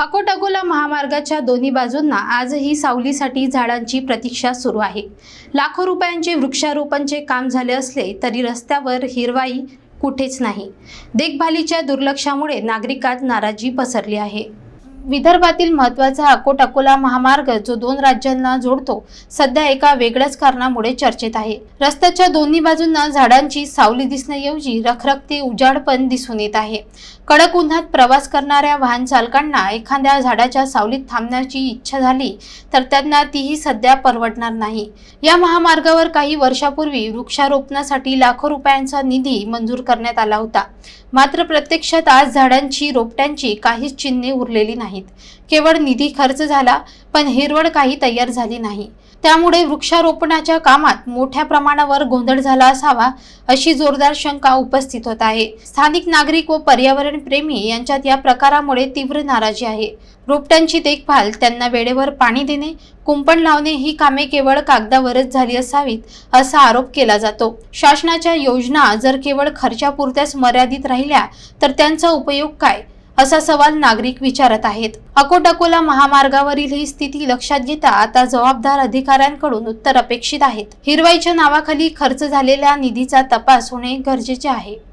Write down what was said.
अकोट अकोला महामार्गाच्या दोन्ही बाजूंना आजही सावलीसाठी झाडांची प्रतीक्षा सुरू आहे. लाखो रुपयांचे वृक्षारोपणचे काम झाले असले तरी रस्त्यावर हिरवाई कुठेच नाही. देखभालीच्या दुर्लक्षामुळे नागरिकात नाराजी पसरली आहे. विदर्भातील महत्त्वाचा अकोट अकोला महामार्ग जो दोन राज्यांना जोडतो सध्या एका वेगळ्याच कारणामुळे चर्चेत आहे. रस्त्याच्या दोन्ही बाजूंना झाडांची सावली दिसण्याऐवजी रखरखते उजाडपण दिसून येत आहे. कडक उन्हात प्रवास करणाऱ्या वाहन चालकांना एखाद्या झाडाच्या सावलीत थांबण्याची इच्छा झाली तर त्यांना तीही सध्या परवडणार नाही. या महामार्गावर काही वर्षापूर्वी वृक्षारोपणासाठी लाखो रुपयांचा निधी मंजूर करण्यात आला होता. मात्र प्रत्यक्षात आज झाडांची रोपट्यांची काहीच चिन्हे उरलेली नाहीत. केवळ निधी खर्च झाला पण हिरवळ काही तयार झाली नाही. त्यामुळे वृक्षारोपणाच्या कामात मोठ्या प्रमाणावर गोंधळ झाला असावा अशी जोरदार शंका उपस्थित होत आहे. स्थानिक नागरिक व पर्यावरण प्रेमी यांच्यात या प्रकारामुळे तीव्र नाराजी आहे. रोपट्यांची देखभाल त्यांना वेळेवर पाणी देणे कुंपण लावणे ही कामे केवळ कागदावरच झाली असावीत असा आरोप केला जातो. शासनाच्या योजना जर केवळ खर्चापुरत्याच मर्यादित राहिल्या तर त्यांचा उपयोग काय? असा सवाल नागरिक विचारत आहेत. अकोट अकोला महामार्गावरील ही स्थिती लक्षात घेता आता जबाबदार अधिकाऱ्यांकडून उत्तर अपेक्षित आहेत. हिरवाईच्या नावाखाली खर्च झालेल्या निधीचा तपास होणे गरजेचे आहे.